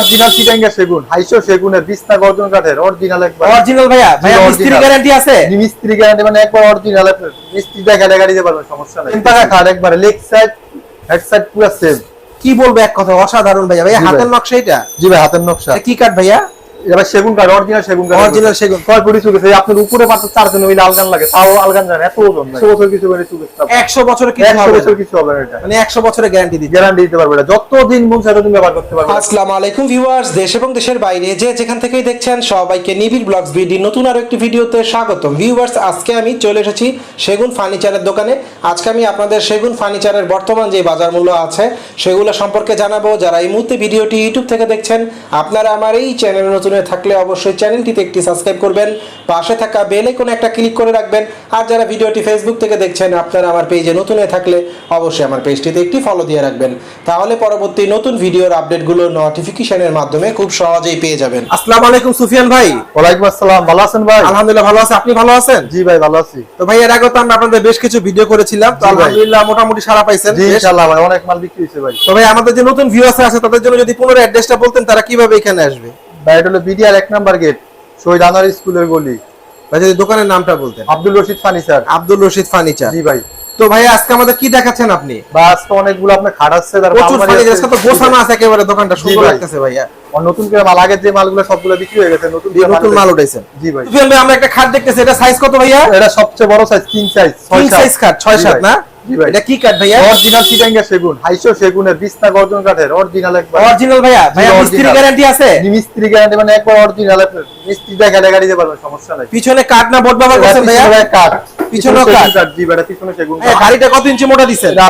Original চিটাঙ্গা সেগুন হাইশো সেগুনের বিস্তা গর্জন কাঠের অরিজিনাল একবার। অরিজিনাল ভাইয়া ভাইয়া। মিস্ত্রি গ্যারান্টি আছে? মিস্ত্রি গ্যারান্টি মানে একবার অরিজিনাল মিস্ত্রি দেখা দেখা দিতে পারবেন সমস্যা নাই। টাকা একবার লেগ সাইড হেড সাইড পুরো সেম কি বলব এক কথা অসাধারণ ভাইয়া। ভাইয়া হাতের নকশা এটা? জি ভাই হাতের নকশা। কি কাঠ ভাইয়া? এবার সেগুন কাঠ অরিজিনাল সেগুন কাঠ Original সেগুন। ছয় ফুটি চুকেছে? আপনার উপরে চারজন মিলে আলগান লাগে তাও আলগান জানে এত ওজন নাই। বছর কিছু মানে বছরের কিছু বছর কিছু হবে না এটা। মানে একশো বছরের গ্যারান্টি দিচ্ছে। গ্যারান্টি দিতে পারবে না। যতদিন মন চায় ততদিন ব্যবহার করতে পারবে আসসালামু আলাইকুম ভিউয়ার্স দেশ এবং দেশের বাইরে যে যেখান থেকেই দেখছেন সবাইকে নিবিড় ব্লগস বিডি নতুন আরও একটি ভিডিওতে স্বাগতম। ভিউয়ার্স আজকে আমি চলে এসেছি সেগুন ফার্নিচারের দোকানে। আজকে আমি আপনাদের সেগুন ফার্নিচারের বর্তমান যে বাজার মূল্য আছে সেগুলো সম্পর্কে জানাব। যারা এই মুহূর্তে ভিডিওটি ইউটিউব থেকে দেখছেন আপনারা আমার এই চ্যানেল নতুন হয়ে থাকলে অবশ্যই চ্যানেলটিতে একটি সাবস্ক্রাইব করবেন পাশে থাকা বেল আইকনে একটা ক্লিক করে রাখবেন আর যারা ভিডিওটি ফেসবুক থেকে দেখছেন আপনারা আমার পেজে নতুন হয়ে থাকলে অবশ্যই আমার পেজটিতে একটি ফলো দিয়ে রাখবেন। তাহলে পরবর্তী নতুন ভিডিওর আপডেটগুলো নোটিফিকেশনের মাধ্যমে খুব সহজেই পেয়ে যাবেন। আসসালামু আলাইকুম সুফিয়ান ভাই। ওয়ালাইকুম আসসালাম ভালো আছেন ভাই? আলহামদুলিল্লাহ ভালো আছে। আপনি ভালো আছেন? জি ভাই ভালো আছি। তো ভাই এর আগে তো আমরা আপনাদের বেশ কিছু ভিডিও করেছিলাম তো আলহামদুলিল্লাহ মোটামুটি সারা পাইছেন জি। ইনশাআল্লাহ ভাই অনেক মাল বিক্রি হয়েছে ভাই। তো ভাই আমাদের যে নতুন ভিউয়ার্স আছে তাদের জন্য যদি পুনরায় অ্যাড্রেসটা বলতেন তারা কীভাবে এখানে আসবে? ভাই এটা হলো বিডিআর এক নাম্বার গেট শহীদ আনার স্কুলের গলি। ভাই যদি দোকানের নামটা বলতেন। আব্দুল রশিদ ফার্নিচার আব্দুল রশিদ ফার্নিচার জি ভাই। তো ভাই আজকে আমাদের কি দেখাচ্ছেন আপনি? বা আজকে অনেকগুলো আপনার খাট আসছে তারপর তো গোছানো আছে একেবারে দোকানটা সুন্দর। লাগতেছে ভাইয়া নতুন করে মাল আগের যে মালগুলো সবগুলো বিক্রি হয়ে গেছে নতুন নতুন মাল উঠাইছেন জি ভাই। ভাই আমরা একটা খাট দেখতেছি এটা সাইজ কত ভাইয়া? এটা সবচেয়ে বড় size king size king size খাট ছয় সাত না জি ভাই এটা কি কাঠ ভাইয়া? অরিজিনাল চিটাঙ্গা সেগুন হাইশো সেগুনের বিছনা গর্জন কাঠের অরিজিনাল একবার। অরিজিনাল ভাইয়া? ভাইয়া মিস্ত্রি গ্যারান্টি আছে? মিস্ত্রি গ্যারান্টি মানে একবার অরিজিনাল মিস্ত্রি দেখা দেখা দিতে পারবেন সমস্যা নাই। পিছনে কাঠ না বোর্ড ব্যবহার করছেন ভাইয়া? কাঠ। পিছনে কাঠ। জি ভাই পিছনে সেগুন গাড়িটা কত ইঞ্চি মোটা এটা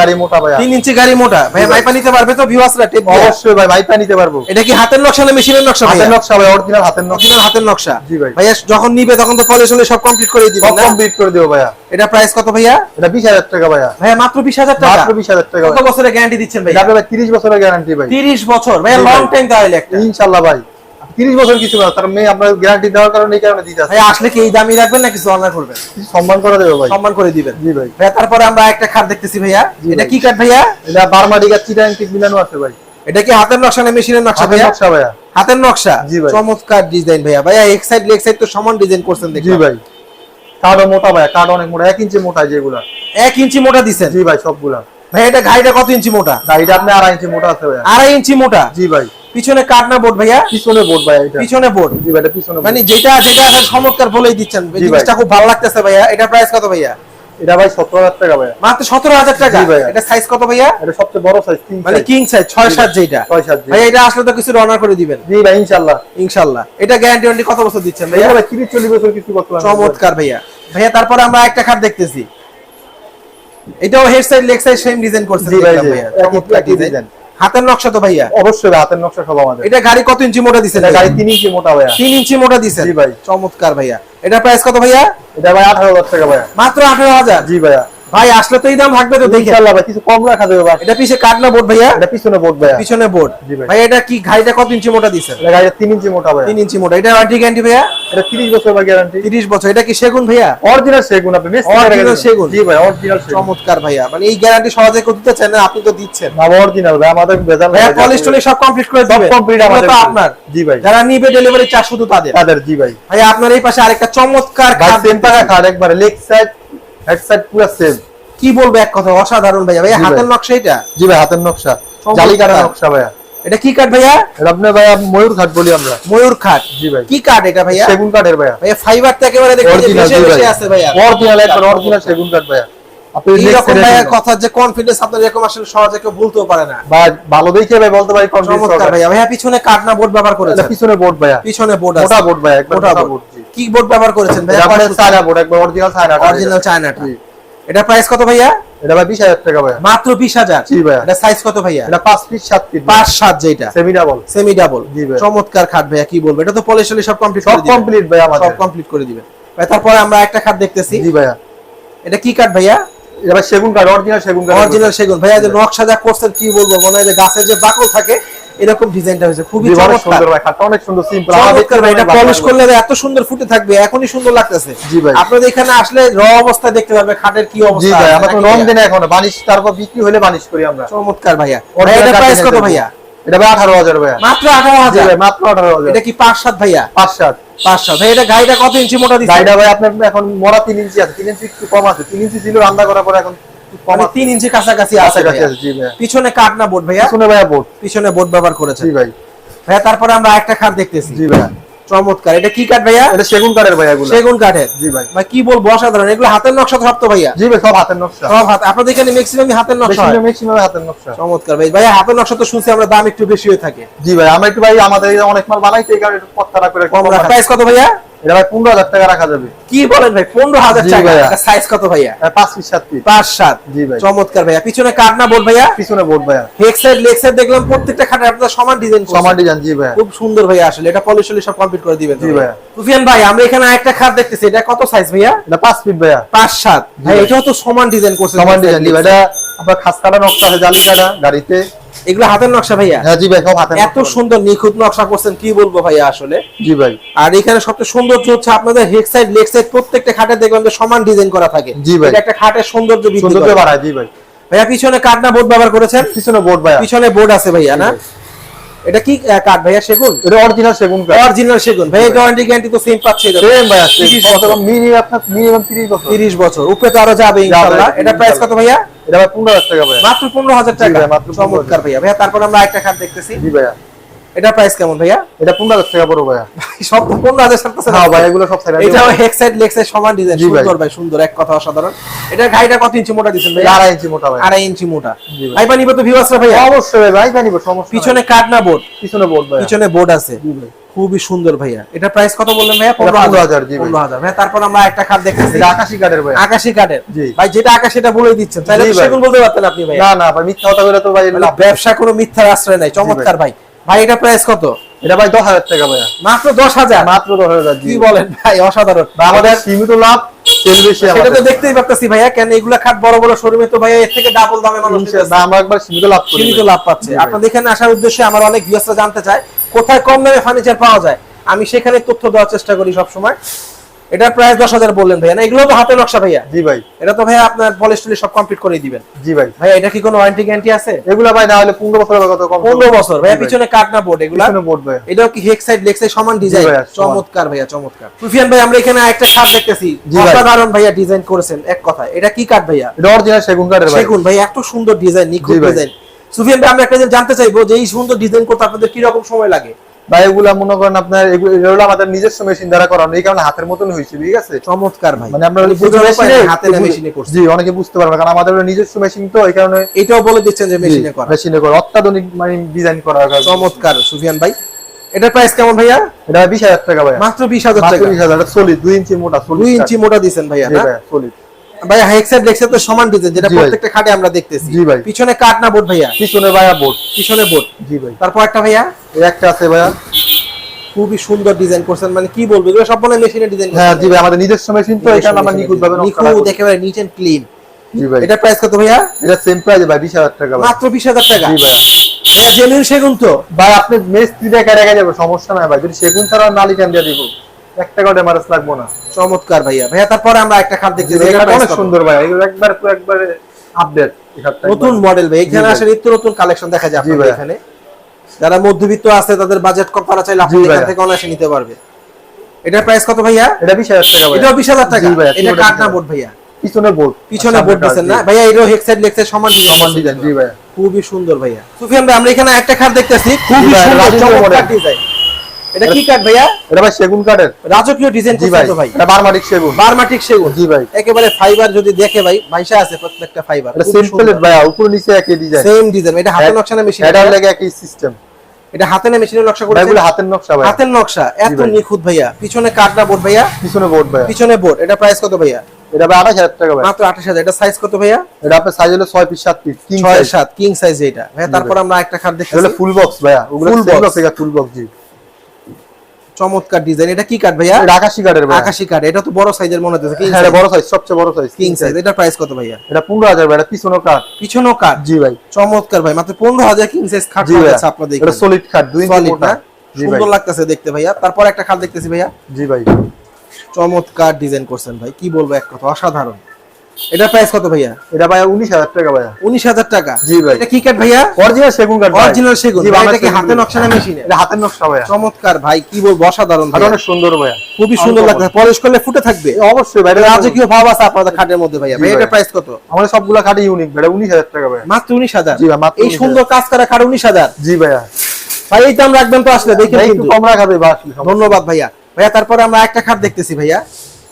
গাড়ি মোটা ভাইয়া। ইঞ্চি গাড়ি মোটা। ভাই। নিতে পারবে তো ভিউয়ার্সরা টেপ অবশ্যই ভাই ভাইপা নিতে পারব। এটা কি হাতের নকশা না মেশিনের নকশা হাতের নকশা ভাই অরিজিনাল হাতের নকশা। অরিজিনাল হাতের নকশা। জি ভাই। ভাইয়া যখন নিবে তখন তো পলিশ হলে সব কমপ্লিট করে দিবেন না? কমপ্লিট করে দেবো ভাইয়া। এটা প্রাইস কত ভাইয়া? এটা বিশ হাজার টাকা ভাইয়া। ভাইয়া মাত্র বিশ হাজার টাকা। মাত্র বিশ হাজার টাকা কত বছরের গ্যারান্টি দিচ্ছেন এটা ভাইয়া আপনার তিরিশ বছরের গ্যারান্টি ভাই। তিরিশ বছর। ভাইয়া জি লং টাইম তাহলে একটা। ইনশাল্লাহ ভাই। তিরিশ বছর কিছু না তার মেয়ে আপনার গ্যারান্টি দেওয়ার কারণে এই কারণে দিতে ভাইয়া আসলে কি এই দামি রাখবেন না কিছু করবেন সম্মান করে দেবে ভাই। সম্মান করে দিবেন। জি ভাই। ভাইয়া তারপরে আমরা একটা দেখতেছি ভাইয়া। এটা কি ভাইয়া? এটা বারমাডিকা চিটাং টিক মিলানো আছে ভাই। এটা কি হাতের নকশা না মেশিনের নকশা ভাইয়া? নকশা ভাইয়া। হাতের নকশা? চমৎকার ডিজাইন ভাইয়া। ভাইয়া এক সাইড লেগ সাইড তো সমান ডিজাইন করছেন জি ভাই। কার্ডও মোটা ভাই কার্ড অনেক মোটা এক ইঞ্চি মোটা যেগুলা। এক ইঞ্চি মোটা দিচ্ছেন জি ভাই সবগুলা। ভাই এটা গাড়িটা কত ইঞ্চি মোটা? গাড়িটা আপনি আড়াই ইঞ্চি মোটা আছে ভাই আড়াই ইঞ্চি মোটা? জি ভাই। পিছনে কাঠ না বোর্ড ভাইয়া? পিছনে বোর্ড ভাইয়া এটা। পিছনে বোর্ড? জি ভাই এটা পিছনে মানে যেটা যেটা এখন চমৎকার বলেই দিচ্ছেন। জিনিসটা খুব ভালো লাগতেছে ভাইয়া। এটা প্রাইস কত ভাইয়া? এটা ভাই সত্তর হাজার টাকা ভাইয়া। মাত্র সতেরো হাজার টাকা? জি ভাইয়া। এটা সাইজ কত ভাইয়া? এটা সবচেয়ে বড় সাইজ তিন মানে কিং সাইজ ছয় জি সাত ভাই। যেটা ছয় সাত জি ভাইয়া এটা আসলে তো কিছু অনার করে দিবেন। জি ভাই এটা গ্যারান্টি ওয়ারেন্টি কত বছর দিচ্ছেন ভাইয়া? ভাই তিরিশ চল্লিশ বছর কিছু চমৎকার ভাইয়া। ভাইয়া তারপরে আমরা একটা খাট দেখতেছি। এটাও head side leg side same design জি ভাই, একই- ডিজাইন হাতের নকশা তো ভাইয়া। অবশ্যই হাতের নকশা সব আমাদের। এটা গাড়ি কত ইঞ্চি মোটা দিছেন গাড়ি তিন ইঞ্চি মোটা ভাইয়া। তিন ইঞ্চি মোটা দিছেন জি ভাই। চমৎকার ভাইয়া। এটা প্রাইস কত ভাইয়া? এটা ভাই আঠারো হাজার টাকা ভাইয়া। মাত্র আঠারো হাজার? জি ভাইয়া। ভাই আসলে তো এই দাম থাকবে তো দেখে। ইনশাল্লাহ ভাই কিছু কম রাখা যাবে ভাই। এটা পিছে কাঠ না বোর্ড ভাইয়া? এটা পিছনে বোর্ড ভাইয়া। পিছনে বোর্ড। ভাই। ভাই এটা কি গাড়িটা কত ইঞ্চি মোটা দিছেন এটা গাড়িটা তিন ইঞ্চি মোটা ভাইয়া। তিন ইঞ্চি মোটা। এটা ওয়ারেন্টি গ্যারান্টি ভাইয়া? এটা তিরিশ বছর ভাই গ্যারান্টি তিরিশ বছর। এটা কি সেগুন ভাইয়া? অরিজিনাল সেগুন আপনি করে গেছেন। সেগুন। জি ভাই অরিজিনাল সেগুন। চমৎকার ভাইয়া। মানে এই গ্যারান্টি সহজে কেউ দিতে চান না আপনি তো দিচ্ছেন। না অরিজিনাল ভাই আমাদের বেজাল ভাইয়া পলিশ টলিশ সব কমপ্লিট করে সব কমপ্লিট আমাদের তো আপনার। জি ভাই। যারা নিবে ডেলিভারি চার্জ শুধু তাদের। তাদের জি ভাই। ভাইয়া আপনার এই পাশে আরেকটা চমৎকার ভাই খাট সেম টাকা। খাট একবারে লেগ সাইড হেড সাইড পুরো সেম কি বলব এক কথা অসাধারণ ভাইয়া। ভাইয়া ভাই। হাতের নকশা এটা জি ভাই হাতের নকশা। জালি কাটার নকশা ভাইয়া। এটা কি কাঠ ভাইয়া? আপনি ভাইয়া ময়ূর খাট বলি আমরা। ময়ূর খাট জি ভাই। কি কাঠ এটা ভাইয়া? সেগুন কাঠের ভাইয়া। ভাইয়া একেবারে দেখতে ভেসে আছে ভাইয়া। অরিজিনাল একবার অরিজিনাল সেগুন কাঠ ভাইয়া। এইরকম ভাইয়া কথা যে কনফিডেন্স আপনার এরকম আসলে সহজে কেউ ভুলতেও পারে না। ভাই ভালো দেখে ভাই বলতে পারি কনফিডেন্স ভাইয়া। ভাইয়া পিছনে কাঠ না বোর্ড ব্যবহার এটা করেছেন পিছনে বোর্ড ভাইয়া। পিছনে বোর্ড আছে। মোটা বোর্ড ভাইয়া মোটা বোর্ড। বোর্ড জি কি বোর্ড ব্যবহার করেছেন ভাইয়া চায়না বোর্ড একবার অরিজিনাল চায়না অরিজিনাল চায়নাটা জি। এটা প্রাইস কত ভাইয়া? এটা ভাই বিশ হাজার টাকা ভাইয়া। মাত্র বিশ হাজার। জি ভাইয়া। এটা সাইজ কত ভাইয়া? এটা পাঁচ ফিট সাত ফিট পাঁচ সাত যেটা। সেমি ডাবল সেমি ডাবল জি ভাই। চমৎকার খাট ভাইয়া কি বলব? এটা তো পলিশ সব কমপ্লিট সব কমপ্লিট ভাই আমাদের। সব কমপ্লিট করে দিবেন। ভাই তারপরে আমরা একটা খাট দেখতেছি। জি ভাইয়া। এটা কি কাঠ ভাইয়া? এটা ভাই সেগুন কাঠ অরিজিনাল সেগুন কাঠ অরিজিনাল সেগুন। ভাইয়া যে নকশা যা করছেন কি বলব? মনে হয় যে গাছের যে বাকল থাকে এরকম ডিজাইনটা হয়েছে। খুবই চমৎকার। সুন্দর ভাই খাটটা অনেক সুন্দর সিম্পল চমৎকার ভাই এটা পলিশ করলে এত সুন্দর ফুটে থাকবে এখনই সুন্দর লাগতেছে। জি ভাই। আপনাদের এখানে আসলে র অবস্থায় দেখতে পারবে খাটের কি জি অবস্থা ভাই আমরা তো রং? দিনে এখন বানিশ তারপর বিক্রি হলে বানিশ করি আমরা। চমৎকার ভাইয়া। এটা প্রাইস কত ভাইয়া? এটা ভাই আঠারো হাজার ভাইয়া। মাত্র আঠারো জি হাজার? ভাই মাত্র আঠারো হাজার। এটা কি পাঁচ সাত ভাইয়া? পাঁচ সাত। পাঁচ সাত। ভাই এটা গাড়িটা কত ইঞ্চি মোটা দিচ্ছে? গাড়িটা ভাই আপনার এখন মরা তিন ইঞ্চি আছে তিন ইঞ্চি একটু কম আছে তিন ইঞ্চি ছিল রান্না করার পরে এখন মানে তিন ইঞ্চি কাছাকাছি আছে জি পিছনে কাঠ না বোর্ড ভাইয়া? শুনে ভাইয়া বোর্ড পিছনে বোর্ড ব্যবহার করেছে জি ভাই। ভাইয়া তারপরে আমরা একটা খাট দেখতেছি। জি ভাইয়া। চমৎকার। এটা কি কাঠ ভাইয়া? এটা সেগুন কাঠের ভাইয়া এগুলো। সেগুন কাঠের। জি ভাই। ভাই কি বলব অসাধারণ। এগুলো হাতের নকশা সব তো ভাইয়া। জি ভাই সব হাতের নকশা। সব হাত আপনাদের এখানে ম্যাক্সিমাম হাতের নকশা। ম্যাক্সিমাম হাতের নকশা। চমৎকার ভাই। ভাইয়া হাতের নকশা তো শুনছি আমরা দাম একটু বেশি হয়ে থাকে। জি ভাই আমরা একটু ভাই আমাদের অনেক মাল বানাইতে এই কারণে একটু পত্তারা করে কম রাখা। প্রাইস কত ভাইয়া? এটা ভাই পনেরো হাজার টাকা রাখা যাবে। কি বলেন ভাই পনেরো হাজার টাকা। সাইজ কত ভাইয়া? পাঁচ পিস সাত পিস। পাঁচ সাত। জি ভাই। চমৎকার ভাইয়া। পিছনে কাঠ না বোর্ড ভাইয়া? পিছনে বোর্ড ভাইয়া। হেক সাইড লেগ সাইড দেখলাম প্রত্যেকটা খাটে আপনার সমান ডিজাইন সমান ডিজাইন জি ভাইয়া। খুব সুন্দর ভাইয়া আসলে। এটা সব কমপ্লিট করে দিবেন। তো জি ভাইয়া। সুফিয়ান ভাই আমরা এখানে একটা খাট দেখতেছি। এটা কত সাইজ ভাইয়া? এটা পাঁচ ফিট ভাইয়া। পাঁচ সাত। ভাই ভাই। এটাও তো সমান ডিজাইন করছে সমান ডিজাইন জি ভাই এটা আপনার খাস কাটা নকশা আছে জালি কাটা গাড়িতে। এগুলো হাতের নকশা ভাইয়া? হ্যাঁ জি ভাই সব হাতের এত সুন্দর নিখুঁত নকশা করছেন কি বলব ভাইয়া আসলে? জি ভাই। আর এখানে সবচেয়ে সৌন্দর্য হচ্ছে আপনাদের হেক সাইড লেগ সাইড প্রত্যেকটা খাটে দেখবেন যে সমান ডিজাইন করা থাকে। জি ভাই। একটা খাটের সৌন্দর্য বৃদ্ধি সৌন্দর্য করে। বাড়ায় জি ভাই। ভাইয়া পিছনে কাটনা বোর্ড ব্যবহার করেছেন? পিছনে বোর্ড ভাইয়া। পিছনে বোর্ড আছে ভাইয়া না। এটা কি কাঠ ভাইয়া সেগুন? এটা অরিজিনাল সেগুন কাঠ। অরিজিনাল সেগুন। ভাইয়া গ্যারান্টি গ্যারান্টি তো সেম পাচ্ছে এটা সেম ভাইয়া 30 কত বছর। মিনিমাম আপনার মিনিমাম 30 বছর। 30 বছর। উপরে তো আরও যাবে ইনশাআল্লাহ এটা প্রাইস কত ভাইয়া? এটা ভাই 15000 টাকা ভাইয়া। মাত্র 15000 জি টাকা। মাত্র 15,000 চমৎকার ভাইয়া। ভাইয়া তারপর আমরা একটা খাট দেখতেছি। জি ভাইয়া। এটা প্রাইস কেমন ভাইয়া? এটা 15000 টাকা পড়ো ভাইয়া। সব 15000 সাথে হ্যাঁ ভাই এগুলো সব সাইড এটাও হেক সাইড লেগ সাইড সমান ডিজাইন সুন্দর ভাই সুন্দর এক কথা অসাধারণ। এটা গাড়িটা কত ইঞ্চি মোটা দিছেন ভাই আড়াই ইঞ্চি মোটা ভাই। আড়াই ইঞ্চি মোটা। ভাই। ভাই বানিব তো ভিউয়ার্সরা ভাইয়া? অবশ্যই ভাই ভাই জানিব সমস্যা পিছনে কাঠ না বোর্ড পিছনে বোর্ড ভাই পিছনে বোর্ড আছে। ভাই। খুবই সুন্দর ভাইয়া। এটা প্রাইস কত বললেন ভাইয়া? এটা 15,000 জি ভাই। 15000 ভাইয়া তারপর আমরা একটা খাট দেখতেছি। এটা আকাশী কাঠের ভাই আকাশি কাঠের। জি। ভাই যেটা আকাশ সেটা বলে দিচ্ছেন। তাহলে ভাই। সেগুন বলতে পারতেন আপনি ভাই না না ভাই মিথ্যা কথা বলে তো ভাই ব্যবসা কোনো মিথ্যার আশ্রয় নাই। চমৎকার ভাই। ভাই এটা প্রাইস কত? এটা ভাই 10000 টাকা ভাইয়া। মাত্র দশ হাজার? মাত্র দশ হাজার কি বলেন ভাই অসাধারণ। আমাদের সীমিত লাভ সেটা তো দেখতেই পারতেছি ভাইয়া কেন এগুলা খাট বড় বড় শোরুমে তো ভাইয়া এর থেকে ডাবল দামে মানুষ একবার সীমিত লাভ সীমিত লাভ পাচ্ছে। আপনাদের এখানে আসার উদ্দেশ্যে আমার অনেক জানতে চায় কোথায় কম দামে ফার্নিচার পাওয়া যায়? আমি সেখানে তথ্য দেওয়ার চেষ্টা করি সব সময় এটার প্রাইস দশ হাজার বললেন ভাইয়া। না এগুলো তো হাতে নকশা ভাইয়া। জি ভাই। এটা তো ভাইয়া আপনার পলিশ টলিশ সব কমপ্লিট করে দিবেন। জি ভাই। ভাইয়া এটা কি কোনো ওয়ারেন্টি গ্যারান্টি আছে? এগুলা ভাই না হলে 15 বছরের কত পনেরো বছর। ভাইয়া পিছনে কাঠ না বোর্ড এগুলা। পিছনে বোর্ড ভাই। এটাও কি হেক সাইড লেগ সাইড সমান ডিজাইন চমৎকার ভাইয়া চমৎকার। সুফিয়ান ভাই আমরা এখানে একটা কাঠ দেখতেছি। অসাধারণ ভাইয়া ডিজাইন করেছেন এক কথা এটা কি কাঠ ভাইয়া? এটা অরিজিনাল সেগুন কাঠের ভাই। সেগুন ভাই এত সুন্দর ডিজাইন নিখুঁত ডিজাইন সুফিয়ান ভাই আমরা একটা জানতে চাইব যে এই সুন্দর ডিজাইন করতে আপনাদের কি রকম সময় লাগে? ভাই এগুলা মনে করেন আপনার এগুলো আমাদের নিজস্ব মেশিন দ্বারা করানো এই কারণে হাতের মতন হয়েছে ঠিক আছে? চমৎকার ভাই। মানে আমরা হাতে মেশিনে করছে। জি অনেকে বুঝতে পারবে কারণ আমাদের নিজস্ব মেশিন তো এই কারণে এটাও বলে দিচ্ছেন যে মেশিনে করা। মেশিনে করে অত্যাধুনিক মানে ডিজাইন করা চমৎকার সুফিয়ান ভাই। এটার প্রাইস কেমন ভাইয়া? এটা বিশ হাজার টাকা ভাই মাত্র বিশ হাজার টাকা। বিশ হাজার সলিড দুই ইঞ্চি মোটা দুই ইঞ্চি মোটা দিছেন ভাইয়া সলিড সাইড তো সমান ডিজাইন যেটা প্রত্যেকটা খাটে আমরা দেখতেছি। জি ভাই। পিছনে কাঠ না বোর্ড ভাইয়া? পিছনে ভাইয়া বোর্ড। পিছনে বোর্ড। জি ভাই। তারপর একটা ভাইয়া? এই একটা আছে ভাইয়া। খুবই সুন্দর ডিজাইন করছেন মানে কি বলব এগুলো সব মনে মেশিনে ডিজাইন হ্যাঁ জি ভাই আমাদের নিজস্ব মেশিন তো কারণে আমরা নিখুঁত ভাবে নিখুঁত একেবারে নিট এন্ড ক্লিন জি ভাই। এটা প্রাইস কত ভাইয়া? এটা সেম প্রাইস ভাই বিশ হাজার টাকা মাত্র বিশ হাজার টাকা? জি ভাইয়া। ভাইয়া জেনুইন সেগুন তো? ভাই আপনি মিস্ত্রি দেখা রেখে যাবে সমস্যা নাই ভাই। যদি সেগুন ছাড়া নালি ক্যান দিয়ে দিব। এক টাকা ডেমারেজ লাগবো না। চমৎকার ভাইয়া। ভাইয়া তারপরে আমরা একটা খাট জি এটা এটা অনেক সুন্দর ভাই এগুলো একবার পুরো একবারে আপডেট নতুন মডেল ভাই এখানে আসলে নিত্য নতুন কালেকশন দেখা যায় আপনাদের এখানে। যারা মধ্যবিত্ত আছে তাদের বাজেট কম চাইলে আপনি এখান থেকে অনায়াসে নিতে পারবে। এটার প্রাইস কত ভাইয়া? এটা বিশ হাজার টাকা ভাই এটাও বিশ হাজার টাকা। ভাইয়া, এটা না বোর্ড ভাইয়া? পিছনে বোর্ড। পিছনে বোর্ড দিচ্ছেন না? ভাইয়া এটাও হেক সাইড সমান সমান ডিজাইন জি ভাই খুবই সুন্দর ভাইয়া। সুফিয়ান ভাই আমরা এখানে একটা খাট দেখতেছি। খুবই সুন্দর চমৎকার ডিজাইন এটা কি কাঠ ভাইয়া? এটা ভাই সেগুন কাঠের। রাজকীয় ডিজাইন জি ভাই। এটা বারমাটিক সেগুন। বারমাটিক সেগুন। জি ভাই। একেবারে ফাইবার যদি দেখে ভাই ভাইসা আছে প্রত্যেকটা ফাইবার এটা সিম্পল ভাই উপর নিচে একই ডিজাইন সেম ডিজাইন এটা হাতের নকশা না মেশিন এটার লাগে একই সিস্টেম এটা হাতে না মেশিনের নকশা এগুলো হাতের নকশা ভাই হাতের নকশা। এত। নিখুঁত ভাইয়া। পিছনে কাঠটা বোর্ড ভাইয়া? পিছনে বোর্ড ভাই পিছনে বোর্ড এটা প্রাইস কত ভাইয়া? এটা ভাই আঠাশ হাজার টাকা ভাই। মাত্র আঠাশ হাজার। এটা সাইজ কত ভাইয়া? এটা আপনার সাইজ হলো ছয় পিস সাত পিস কিং ছয় সাইজ সাত কিং সাইজ এটা ভাইয়া তারপর আমরা একটা খাট দেখতেছি। ফুল বক্স ভাইয়া। ওগুলো ফুল বক্স এটা ফুল বক্স জি। চমৎকার ডিজাইন এটা কি কাঠ ভাইয়া? এটা আকাশি কাঠের ভাই আকাশি কাঠ এটা তো বড় সাইজের মনে হচ্ছে হ্যাঁ এটা বড় সাইজ সবচেয়ে বড় সাইজ কিং সাইজ এটা প্রাইস কত ভাইয়া? এটা পনেরো হাজার ভাই এটা পিছনে কাঠ পিছনেও কাঠ জি ভাই। চমৎকার ভাই। মাত্র পনেরো হাজার কিং সাইজ খাট আছে আপনাদের এটা সলিড কাঠ দুই ইঞ্চি মোটা। না সুন্দর লাগতেছে দেখতে ভাইয়া। তারপর একটা খাট দেখতেছি ভাইয়া। জি ভাই। চমৎকার ডিজাইন করছেন ভাই। কি বলব এক কথা অসাধারণ। এটা প্রাইস কত ভাইয়া? এটা ভাইয়া উনিশ হাজার টাকা ভাইয়া। উনিশ হাজার টাকা। জি ভাই। এটা কি কাঠ ভাইয়া? অরিজিনাল সেগুন ভাই। অরিজিনাল সেগুন। ভাই, এটা কি হাতে নকশা না মেশিনে? এটা হাতের নকশা ভাইয়া। চমৎকার ভাই কি বলব অসাধারণ আর ভাই। অনেক সুন্দর ভাইয়া। খুবই সুন্দর লাগছে পলিশ করলে ফুটে থাকবে। অবশ্যই ভাই এটা রাজকীয় ভাব আছে আপনাদের খাটের মধ্যে ভাইয়া। ভাই। এটা প্রাইস কত? আমাদের সবগুলা খাটে ইউনিক ভাই এটা উনিশ হাজার টাকা ভাইয়া। মাত্র উনিশ হাজার। জি ভাই, মাত্র এই সুন্দর কাজ করা খাট উনিশ হাজার। জি ভাইয়া। ভাই এই দাম রাখবেন তো আসলে দেখে ভাই কিন্তু। কম রাখা যাবে বা আসলে সমস্যা। নেই। ধন্যবাদ ভাইয়া। ভাইয়া তারপরে আমরা একটা খাট দেখতেছি ভাইয়া।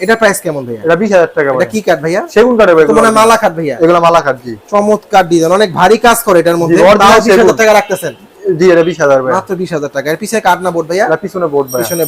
এটা প্রাইস কেমন ভাইয়া? এটা বিশ হাজার টাকা এটা কি কাট ভাইয়া? সেগুন কাট ভাই তোমার মালা কাট ভাইয়া? এগুলো মালা কাট জি। চমৎকার ডিজাইন অনেক ভারী কাজ করে এটার মধ্যে। জি, original তাও বিশ হাজার সেগুন। টাকা রাখতেছেন। জি এটা মাত্র টাকা। এর না বোর্ড ভাইয়া? এটা পিছনে বোর্ড পিছনে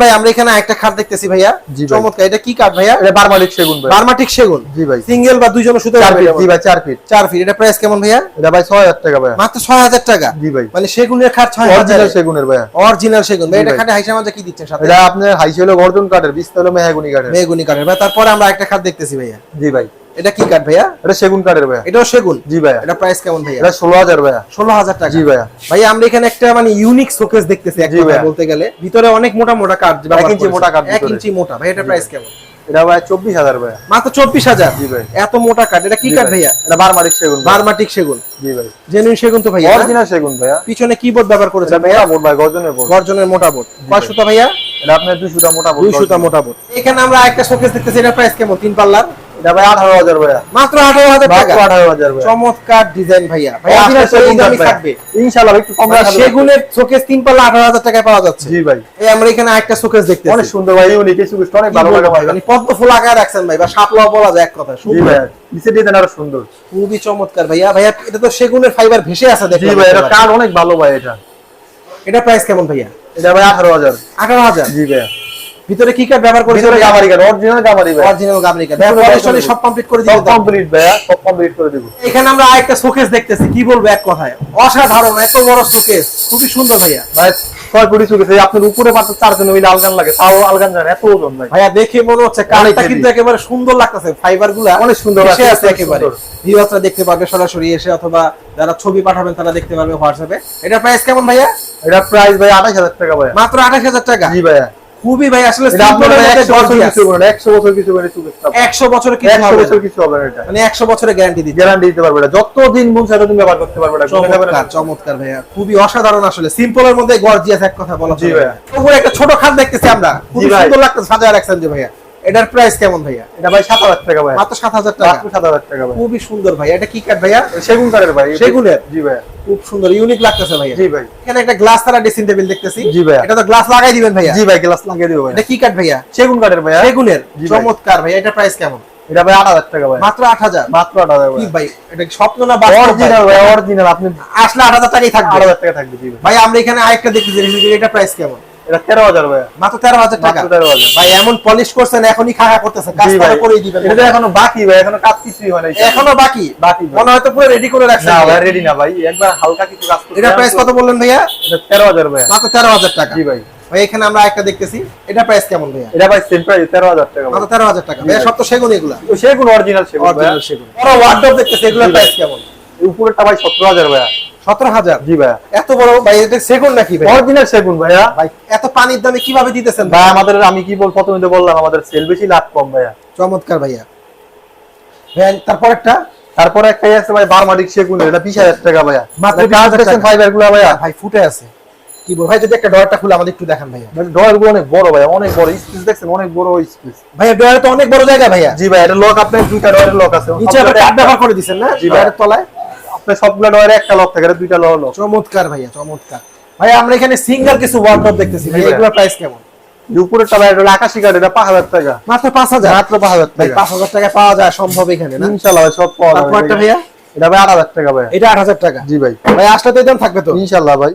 ভাই আমরা এখানে একটা খাট দেখতেছি ভাইয়া। চমৎকার। এটা কি ভাইয়া? এটা বারমালিক সেগুন ভাই বার্মাটিক সেগুন। জি ভাই। সিঙ্গেল বা দুইজন এটার জি ভাই ফিট। ফিট। এটা প্রাইস কেমন ভাইয়া? এটা ভাই টাকা মাত্র ছয় হাজার টাকা। জি ভাই। মানে সেগুনের খাট অরিজিনাল সেগুনের অরিজিনাল সেগুন। ভাই এটা ভাই। খাটে হাইসা মাঝে কি দিচ্ছেন সাথে? এটা আপনার হাইস হলো গর্জন কাঠের বিশ হলো মেহাগুনি কাঠের। মেগুনি কাঠের। ভাই তারপরে আমরা একটা খাট দেখতেছি ভাইয়া। জি ভাই। এটা কি কাঠ ভাইয়া? এটা সেগুন কাঠের ভাইয়া। এটাও সেগুন? জি ভাইয়া। এটা প্রাইস কেমন ভাইয়া? এটা ষোলো হাজার ভাইয়া। ষোলো হাজার টাকা। জি ভাইয়া। ভাই আমরা এখানে একটা মানে ইউনিক শোকেস দেখতেছি এক বলতে গেলে। ভিতরে অনেক মোটা মোটা কাঠ ইঞ্চি মোটা কাঠ এক ইঞ্চি মোটা। ভাই এটা প্রাইস কেমন? এটা ভাই চব্বিশ হাজার ভাইয়া। মাত্র চব্বিশ হাজার? জি ভাই। এত মোটা কাঠ এটা কি কাঠ ভাইয়া। এটা বারমালিক সেগুন ভাইয়া। বারমাটিক সেগুন। জি ভাই জেনুইন সেগুন তো ভাইয়া অরিজিনাল সেগুন ভাইয়া। পিছনে কিবোর্ড ব্যবহার করেছে ভাইয়া? বোর্ড ভাই গর্জনের বোর্ড। গর্জনের মোটা বোর্ড। কয় সুতা ভাইয়া? এটা আপনার দুই সুতা মোটা বোর্ড দুই সুতা মোটা বোর্ড। এখানে আমরা একটা শোকেস দেখতেছি এটা প্রাইস কেমন? তিন পাল্লার? এটা ভাই আঠারো হাজার ভাইয়া। মাত্র আঠারো হাজার টাকা? মাত্র আঠারো হাজার ভাইয়া। চমৎকার ডিজাইন ভাইয়া। ভাইয়া অরিজিনাল আসলে এই সেগুন কাঠ দামই থাকবে। ইনশাআল্লাহ একটু কম মানে রাখা সেগুনের শোকেস তিন পাল্লা আঠারো হাজার টাকায় পাওয়া যাচ্ছে। জি ভাই। এই আমরা এখানে একটা শোকেস দেখতেছি। অনেক সুন্দর ভাই ইউনিক কিছু কিছু অনেক ভালো বলব ভাই ভাই মানে পদ্ম ফুল আকার রাখছেন ভাই বা সাপলাও বলা যায় এক কথা জি সুন্দর। নিচে ডিজাইন আরও সুন্দর। খুবই চমৎকার ভাইয়া। ভাইয়া এটা তো সেগুনের ফাইবার ভেসে আছে জি দেখলাম ভাই এটা। কাঠ অনেক ভালো ভাই এটা। এটা প্রাইস কেমন ভাইয়া? এটা ভাই আঠারো হাজার। আঠারো হাজার? জি ভাইয়া। ভিতরে কি কাঠ ব্যবহার করেছে? ভিতরে গামারি কাঠ অরিজিনাল গামারি ভাই। অরিজিনাল কাঠ ভিতরে ভাইয়া সব কমপ্লিট করে তো? কমপ্লিট ভাইয়া সব কমপ্লিট করে দেবো। এখানে আমরা আরেকটা শোকেস দেখতেছি কি বলব এক কথায়? অসাধারণ এত বড় শোকেস খুবই সুন্দর ভাইয়া। ভাই ছয় কোটি চুকেছে আপনার উপরে মাত্র চারজন মিলে আলগান লাগে তাও আলগান জানে এত ওজন ভাই। ভাইয়া দেখে মনে হচ্ছে কাঠটা কিন্তু একেবারে সুন্দর লাগতেছে ফাইবারগুলা অনেক সুন্দর আছে, একেবারে। ভিউয়ার্সরা দেখতে পারবে সরাসরি এসে অথবা যারা ছবি পাঠাবেন তারা দেখতে পারবে হোয়াটসঅ্যাপে এটা প্রাইস কেমন ভাইয়া? এটা প্রাইস ভাই আঠাশ হাজার টাকা ভাই মাত্র আঠাশ হাজার টাকা। জি ভাইয়া। খুবই ভাই আসলে একশো বছর কিছু একশো বছর কিছু হবে না চুকেছে একশো বছরে কিছু একশো হবে বছর কিছু হবে না এটা। মানে একশো বছরের গ্যারান্টি গ্যারান্টি দিতে পারবে না। মন ব্যবহার করতে পারবে না। চমৎকার চমৎকার ভাইয়া। খুবই অসাধারণ আসলে। সিম্পল এর মধ্যে গর্জিয়াস এক কথা বলা জি ভাইয়া। উপরে একটা ছোট খাট দেখতেছি আমরা। খুবই। সুন্দর লাগতেছে সাজায় রাখছেন যে ভাইয়া। এটার প্রাইস কেমন ভাইয়া? এটা ভাই সাত হাজার টাকা ভাই মাত্র সাত হাজার টাকা। সাত হাজার টাকা ভাই খুবই সুন্দর ভাইয়া। এটা কি কাঠ ভাইয়া? সেগুন কাঠের ভাই। সেগুনের? জি ভাইয়া। খুব সুন্দর ইউনিক লাগতেছে ভাইয়া। জি ভাই। এখানে একটা গ্লাস তারা ড্রেসিং টেবিল দেখতেছি। জি ভাইয়া। এটা তো গ্লাস লাগাই দিবেন ভাইয়া। জি ভাই গ্লাস লাগিয়ে দিও ভাই এটা কি কাঠ ভাইয়া? সেগুন কাঠের ভাইয়া। সেগুনের। ভাই। চমৎকার ভাইয়া। এটা প্রাইস কেমন? এটা ভাই আট হাজার টাকা ভাই মাত্র আট হাজার? মাত্র আট হাজার কি ভাই ভাই? এটা স্বপ্ন না বাস্তব অরিজিনাল ভাই? ভাই অরিজিনাল আপনি আসলে আট হাজার টাকাই থাকবে। আট হাজার টাকা থাকবে জি ভাই। ভাই আমরা এখানে আরেকটা দেখতেছি এটা প্রাইস কেমন? এটা তেরো হাজার ভাই মাত্র তেরো হাজার টাকা? ভাই এমন পলিশ করছেন এখনই খাখা করতেছেন। কাজ জি করেই দিবেন। এটা এখনও বাকি ভাই এখনও কাজ কিছুই হয় না এখনও বাকি? বাকি ভাই। হয়তো পুরো রেডি করে রাখছেন। না ভাই রেডি না ভাই একবার হালকা কিছু কাজ করতে এটা প্রাইস কত বললেন ভাইয়া? এটা তেরো হাজার ভাই মাত্র তেরো হাজার টাকা। জি ভাই। ভাই এখানে আমরা একটা দেখতেছি। এটা প্রাইস কেমন ভাইয়া? এটা ভাই সেম প্রাইস তেরো হাজার টাকা মাত্র তেরো হাজার টাকা। ভাইয়া ভাই। সব তো সেগুন এগুলা। সেগুন অরিজিনাল সেগুন অরিজিনাল সেগুন। বড় ওয়ার্ডরোব দেখতেছি এগুলোর প্রাইস কেমন? উপরেরটা ভাই সতেরো হাজার ভাইয়া। সতেরো হাজার। জি ভাই এত বড় ভাই এটা সেগুন নাকি ভাই? অরিজিনাল সেগুন ভাইয়া। ভাই এত পানির দামে কীভাবে দিতেছেন ভাই আমাদের আমি কি বল প্রথমে বললাম আমাদের সেল বেশি লাভ কম ভাইয়া। চমৎকার ভাইয়া। ভাইয়া তারপর একটা? তারপরে একটাই আছে ভাই বারমাডিক সেগুন এটা বিশ হাজার টাকা ভাইয়া। মাত্র মাত্র 20,000 ফাইবারগুলো ভাইয়া। ভাই ফুটে আছে। কি বল ভাই যদি একটা ডয়ারটা খুলে আমাদের একটু দেখান ভাইয়া। ডয়ারগুলো অনেক বড় ভাইয়া অনেক বড় স্পেস দেখছেন? অনেক বড় স্পেস ভাইয়া ডয়ারে তো অনেক বড় জায়গা ভাইয়া। জি ভাই এটা লক আপনার দুইটা ডয়ারের লক আছে। নিচে আবার কাঠ ব্যবহার করে না? জি ভাই। ডয়ারের তলায়? আপনার সবগুলো ডয়ারে একটা লক থাকে দুইটা লক লক চমৎকার ভাইয়া চমৎকার। ভাইয়া আমরা এখানে সিঙ্গার কিছু ওয়ার্ডরোব দেখতেছি। এগুলোর প্রাইস কেমন? উপরেরটা ভাই এটা আকাশি কাঠ এটা পাঁচ হাজার টাকা। মাত্র পাঁচ হাজার? মাত্র পাঁচ হাজার টাকা। পাঁচ হাজার টাকা পাওয়া যায় সম্ভব এখানে না? ইনশাল্লাহ সব পাওয়া যাবে ভাইয়া? এটা ভাই আট হাজার টাকা ভাই এটা আট হাজার টাকা। জি ভাই। ভাই আসলে তো দাম থাকবে তো? ইনশাল্লাহ ভাই।